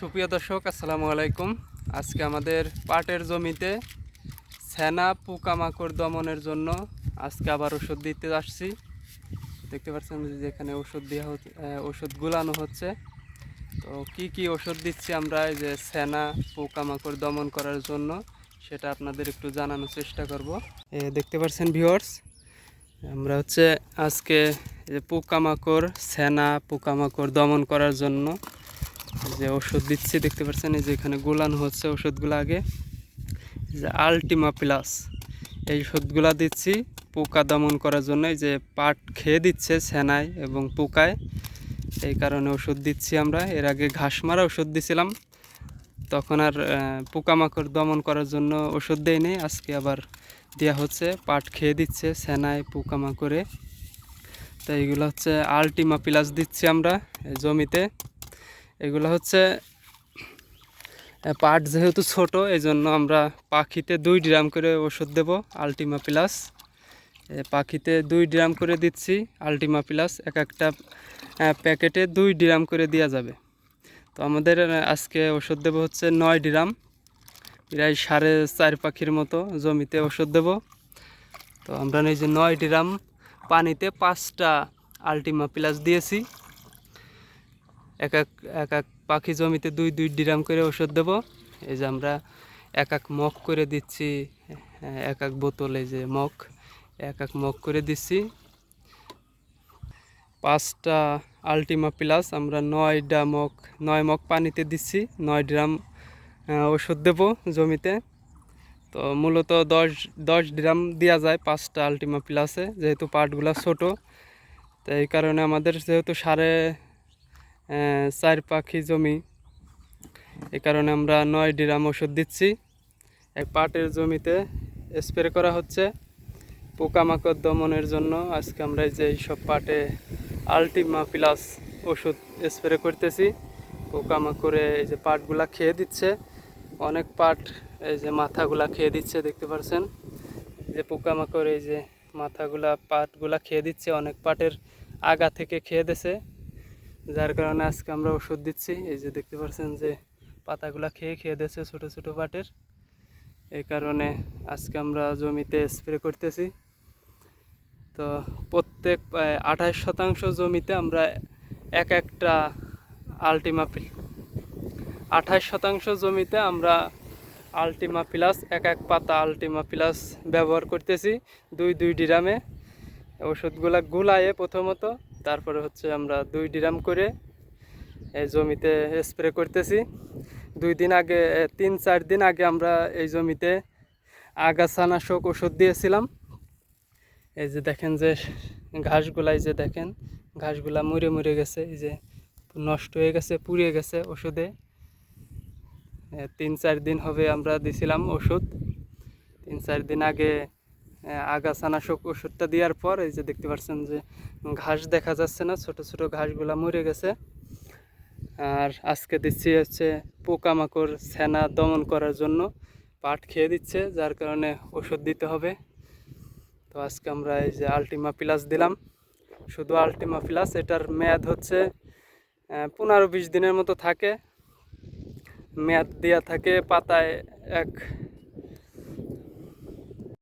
সুপ্রিয় দর্শক, আসসালামু আলাইকুম। আজকে আমাদের পাটের জমিতে সেনা পোকামাকড় দমনের জন্য আজকে আবার ওষুধ দিতে আসছি। দেখতে পাচ্ছেন যেখানে ওষুধ দেওয়া হচ্ছে ওষুধ গুলানো হচ্ছে। তো কি কি ওষুধ দিচ্ছি আমরা, এই যে সেনা পোকামাকড় দমন করার জন্য, সেটা আপনাদের একটু জানানোর চেষ্টা করব। দেখতে পাচ্ছেন ভিউয়ার্স, আমরা হচ্ছে আজকে যে পোকামাকড়, সেনা পোকামাকড় দমন করার জন্য যে ওষুধ দিচ্ছি, দেখতে পাচ্ছেন এই যে এখানে গোলানো হচ্ছে ওষুধগুলো আগে। যে আলটিমা প্লাস, এই ওষুধগুলা দিচ্ছি পোকা দমন করার জন্য। যে পাট খেয়ে দিচ্ছে সেনায় এবং পোকায়, এই কারণে ওষুধ দিচ্ছি আমরা। এর আগে ঘাস মারা ওষুধ দিছিলাম, তখন আর পোকামাকড় দমন করার জন্য ওষুধ দেয়নি। আজকে আবার দেওয়া হচ্ছে, পাট খেয়ে দিচ্ছে সেনায় পোকামাকড়ে। তো এইগুলো হচ্ছে আলটিমা প্লাস দিচ্ছি আমরা জমিতে। এগুলো হচ্ছে পাট যেহেতু ছোট এই জন্য আমরা পাখিতে দুই ড্রাম করে ওষুধ দেব আলটিমা প্লাস পাখিতে দুই ড্রাম করে দিচ্ছি আলটিমা প্লাস এক একটা প্যাকেটে দুই ড্রাম করে দেওয়া যাবে। তো আমাদের আজকে ওষুধ দেবো হচ্ছে নয় ড্রাম, প্রায় সাড়ে চার পাখির মতো জমিতে ওষুধ দেব। তো আমরা এই যে নয় ড্রাম পানিতে পাঁচটা আলটিমা প্লাস দিয়েছি। এক এক এক এক পাখি জমিতে দুই দুই ড্রাম করে ওষুধ দেবো। এই যে আমরা এক এক মগ করে দিচ্ছি, এক এক বোতলে যে মগ, এক এক মগ করে দিচ্ছি। পাঁচটা আলটিমা প্লাস আমরা নয়টা মগ, নয় মগ পানিতে দিচ্ছি, নয় ড্রাম ওষুধ দেবো জমিতে। তো মূলত দশ দশ ড্রাম দেওয়া যায় পাঁচটা আলটিমা প্লাসে, যেহেতু পাটগুলো ছোটো, তো এই কারণে আমাদের যেহেতু সাড়ে চার পাখি জমি। এই কারণে আমরা নয় ড্রাম ওষুধ দিচ্ছি। এই পাটের জমিতে স্প্রে করা হচ্ছে পোকামাকড় দমনের জন্য। আজকে আমরা এই যে সব পাটে আলটিমা প্লাস ওষুধ স্প্রে করতেছি। পোকামাকড়ে এই যে পাটগুলা খেয়ে দিচ্ছে। অনেক পাট এই যে মাথাগুলা খেয়ে দিচ্ছে, দেখতে পাচ্ছেন যে পোকামাকড় এই যে মাথাগুলা, পাটগুলা খেয়ে দিচ্ছে। অনেক পাটের আগা থেকে খেয়ে দিছে। যার কারণে আজকে আমরা ওষুধ দিচ্ছি। এই যে দেখতে পাচ্ছেন যে পাতাগুলো খেয়ে খেয়ে দিচ্ছে ছোটো ছোটো পাটের। এই কারণে আজকে আমরা জমিতে স্প্রে করতেছি। তো প্রত্যেক আঠাশ শতাংশ জমিতে আমরা এক একটা আলটিমা আঠাশ শতাংশ জমিতে আমরা আলটিমা প্লাস এক এক পাতা আলটিমা প্লাস ব্যবহার করতেছি দুই দুই ডিরামে। ওষুধগুলা গুলায়ে প্রথমত তারপরে হচ্ছে আমরা দুই ডিরাম করে এই জমিতে স্প্রে করতেছি। দুই দিন আগে তিন, চার দিন আগে আমরা এই জমিতে আগাছানাশক ওষুধ দিয়েছিলাম। এই যে দেখেন যে ঘাসগুলাই যে দেখেন, ঘাসগুলা মরে মরে গেছে, এই যে নষ্ট হয়ে গেছে পুড়িয়ে গেছে ওষুধে। তিন, চার দিন হবে আমরা দিছিলাম ওষুধ। তিন, চার দিন আগে আগাছানাশক ওষুধটা দেওয়ার পর এই যে দেখতে পাচ্ছেন যে ঘাস দেখা যাচ্ছে না, ছোট ছোট ঘাসগুলা মরে গেছে। আর আজকে দিচ্ছি হচ্ছে পোকামাকড় ছানা দমন করার জন্য পাট খেয়ে দিচ্ছে, যার কারণে ওষুধ দিতে হবে। তো আজকে আমরা এই যে আলটিমা প্লাস দিলাম। শুধু আলটিমা প্লাস, এটার মেয়াদ হচ্ছে পনেরো বিশ দিনের মতো থাকে। মেয়াদ দেওয়া থাকে পাতায় এক